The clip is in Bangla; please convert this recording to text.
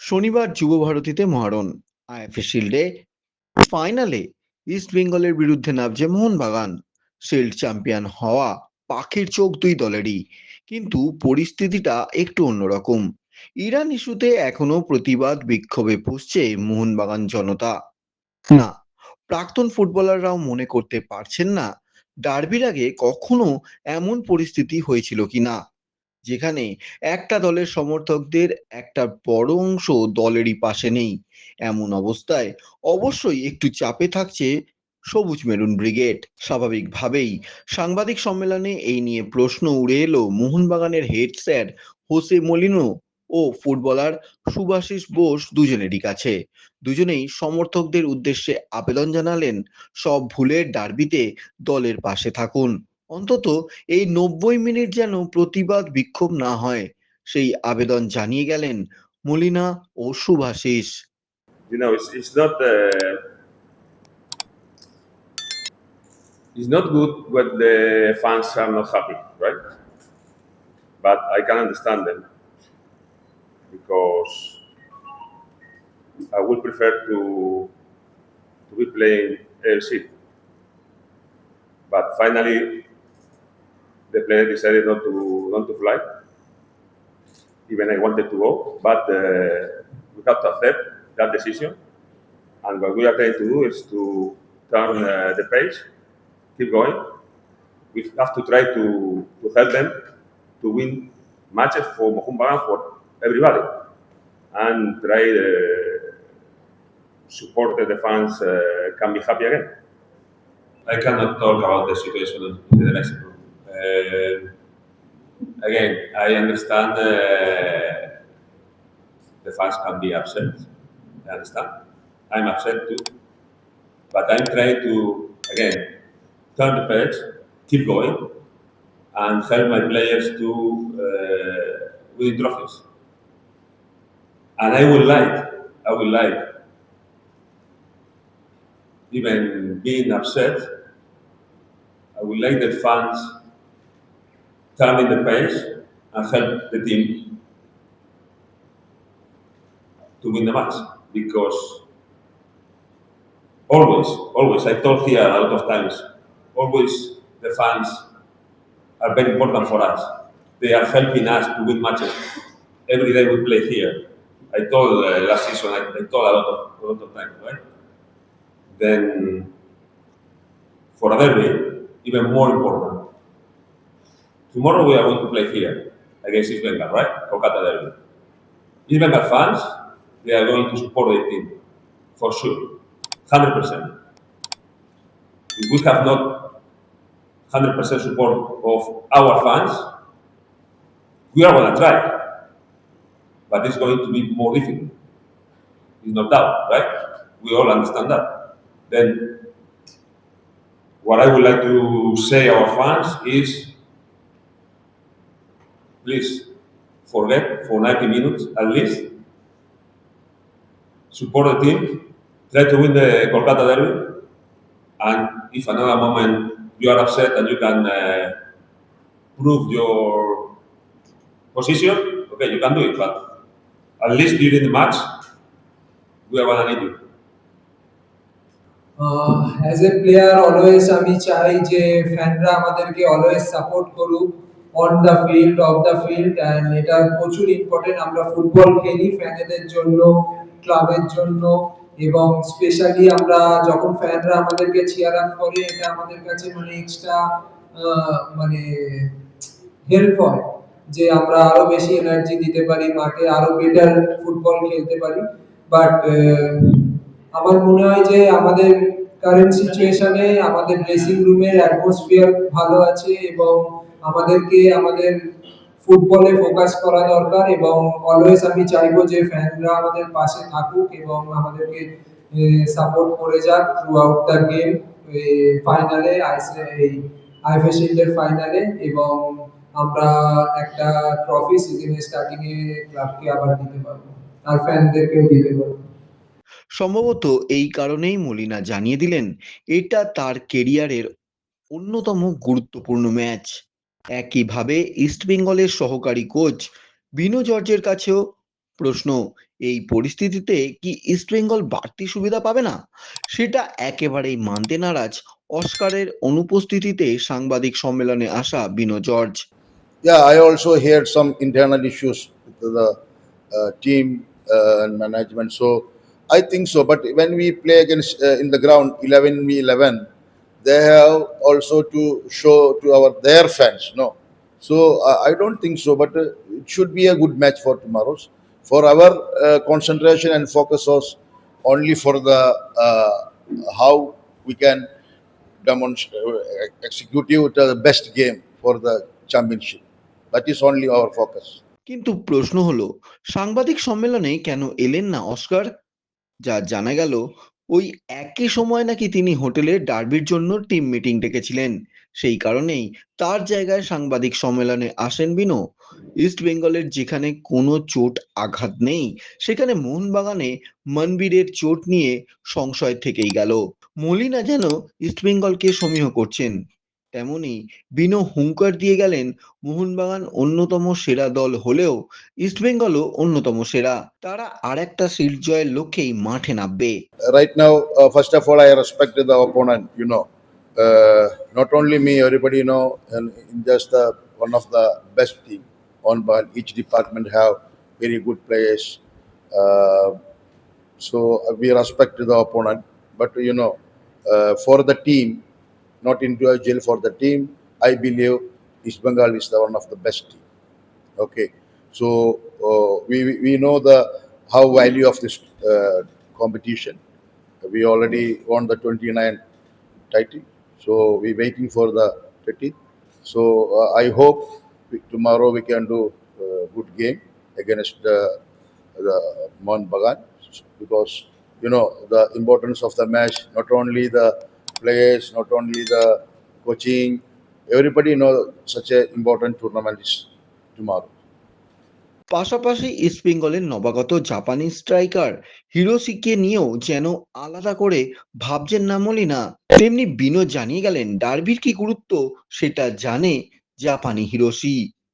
শনিবার যুব ভারতীতে মহারণ। আইএফএ শিল্ডে ফাইনালে ইস্ট বেঙ্গলের বিরুদ্ধে নামছে মোহনবাগান। শিল্ড চ্যাম্পিয়ন হওয়া পাখির চোখ দুই দলেরই কিন্তু পরিস্থিতিটা একটু অন্যরকম। ইরান ইস্যুতে এখনও প্রতিবাদ বিক্ষোভে ফুসছে মোহনবাগান জনতা। না প্রাক্তন ফুটবলাররাও মনে করতে পারছেন না ডার্বির আগে কখনো এমন পরিস্থিতি হয়েছিল কিনা। যেখানে একটা দলের সমর্থকদের একটা বড় অংশ দলেরই পাশে নেই। এমন অবস্থায় অবশ্যই একটু চাপে থাকছে সবুজ মেরুন ব্রিগেড। স্বাভাবিকভাবেই সাংবাদিক সম্মেলনে এই নিয়ে প্রশ্ন উড়ে এলো মোহনবাগানের হেড স্যার হোসে মলিনো ও ফুটবলার সুভাষিস বোস দুজনেরই কাছে। দুজনেই সমর্থকদের উদ্দেশ্যে আবেদন জানালেন, সব ভুলের ডার্বিতে দলের পাশে থাকুন। অন্তত এই নব্বই মিনিট যেন প্রতিবাদ বিক্ষোভ না হয় সেই আবেদন জানিয়ে গেলেন Molina O Subhasish it's, not uh, it's not good when the fans are not happy, right? But I can understand them because I would prefer to to be playing AFC. But finally, the player decided not to not to fly. Even I wanted to go, but uh, we have to accept that decision. And what we are trying to do is to turn uh, the page, keep going. We have to try to, to help them to win matches for Mohumbagan for everybody and try to support that the fans uh, can be happy again. I cannot talk about the situation in the. Uh, again, I understand the fans can be upset. I understand. I'm upset too. But I'm trying to, again, turn the page, keep going, and help my players to uh, win trophies. And I would like, I would like, even being upset, I would like the fans turning the page and help the team to win the match because always, always, I told here a lot of times, always the fans are very important for us. They are helping us to win matches. Every day we play here. I told uh, last season, I, I told a lot of, a lot of times, right? Then for a derby, even more important. Tomorrow we are going to play here against East Bengal, right? Kolkata derby. East Bengal fans, they are going to support the team for sure, hundred percent. If we have not hundred percent support of our fans, we are going to try, but it's going to be more difficult. It's no doubt, right? We all understand that. Then, what I would like to say our fans is, please forget for 90 minutes at least support the team, try to win the Kolkata derby, and if another moment you are upset and you can uh, prove your position, okay, you can do it, but at least during the match, we are gonna need you. As a player always আমি চাই যে ফ্যানরা আমাদেরকে অলওয়েজ সাপোর্ট করুক on the field off the field and এটা প্রচুর ইম্পর্টেন্ট আমরা ফুটবল খেলি ফ্যানেদের জন্য ক্লাবের জন্য, এবং স্পেশালি আমরা যখন ফ্যানরা আমাদেরকে চিয়ার আপ করে, এটা আমাদের কাছে মানে এক্সট্রা মানে হেল্প হয় যে আমরা আরও বেশি এনার্জি দিতে পারি, মাঠে আরও বেটার ফুটবল খেলতে পারি। বাট আমার মনে হয় যে আমাদের কারেন্ট সিচুয়েশনে আমাদের ড্রেসিং রুমের অ্যাটমসফিয়ার ভালো আছে এবং আমাদেরকে আমাদের ফুটবলে ফোকাস করা দরকার এবং অলওয়েজ আমি চাইব যে ফ্যানরা আমাদের পাশে থাকুক এবং আমাদেরকে সাপোর্ট করে যাক থ্রু আউট দ্য গেম ফাইনালে এই ফাইনালে এবং আমরা একটা ট্রফি সিজনের স্টার্টিং এ ক্লাবকে আবার দিতে পারব। আর ফ্যানদেরকেও দিতে পারব। সম্ভবত এই কারণেই মলিনা জানিয়ে দিলেন, এটা তার কেরিয়ারের অন্যতম গুরুত্বপূর্ণ ম্যাচ একইভাবে ইস্টবেঙ্গলের সহকারী কোচ বিনু জর্জের কাছেও প্রশ্ন এই পরিস্থিতিতে কি ইস্টবেঙ্গল বাড়তি সুবিধা পাবে না সেটা একেবারেই মানতে নারাজ অস্কারের অনুপস্থিতিতে সাংবাদিক সম্মেলনে আসা Bino George Yeah, I also heard some internal issues with the uh, team uh, and management. So I think so. But when we play against uh, in the ground 11 v 11, they have also to show to our their fans. No, so uh, I don't think so. But uh, it should be a good match for tomorrow's. For our uh, concentration and focus was only for the uh, how we can demonstrate uh, execute the best game for the championship. That is only our focus. কিন্তু প্রশ্ন হলো সাংবাদিক সম্মেলনে কেন এলেন না অস্কার যা জানা গেল ওই একই সময় নাকি তিনি হোটেলে ডার্বির জন্য টিম মিটিং ডেকেছিলেন। সেই কারণেই তার জায়গায় সাংবাদিক সম্মেলনে আসেন বিনো। ইস্ট বেঙ্গলের যেখানে কোনো চোট আঘাত নেই, সেখানে মোহনবাগানে মনবীরের চোট নিয়ে সংশয় থেকেই গেল। মলিনা যেন ইস্ট বেঙ্গলকে সমীহ করছেন। তেমনি বিনো হুংকার দিয়ে গেলেন মোহনবাগান অন্যতম সেরা দল হলেও ইস্টবেঙ্গলও অন্যতম সেরা। তারা আর একটা সিরিজ জয়ের লক্ষ্যেই মাঠে নামবে। Right now first of all I respect the opponent you know not only me everybody know in just the one of the best team on by each department have very good players so we respect the opponent but you know for the team not individual for the team, I believe East Bengal is the one of the best team. Okay, so uh, we we- know the how value of this uh, competition. We already won the 29 title, so we're waiting for the 30. So uh, I hope tomorrow we can do uh, good game against the, the Mon Bagan because you know the importance of the match. Not only the players, not only the coaching, everybody know such a important tournament is tomorrow. পাশাপাশি ইস্টবেঙ্গলের নবাগত জাপানি স্ট্রাইকার হিরোসিকে নিয়েও যেন আলাদা করে ভাবছেন না মলিনা। তেমনি বিনো জানিয়ে গেলেন ডার্বির কি গুরুত্ব? সেটা জানে জাপানি হিরোসি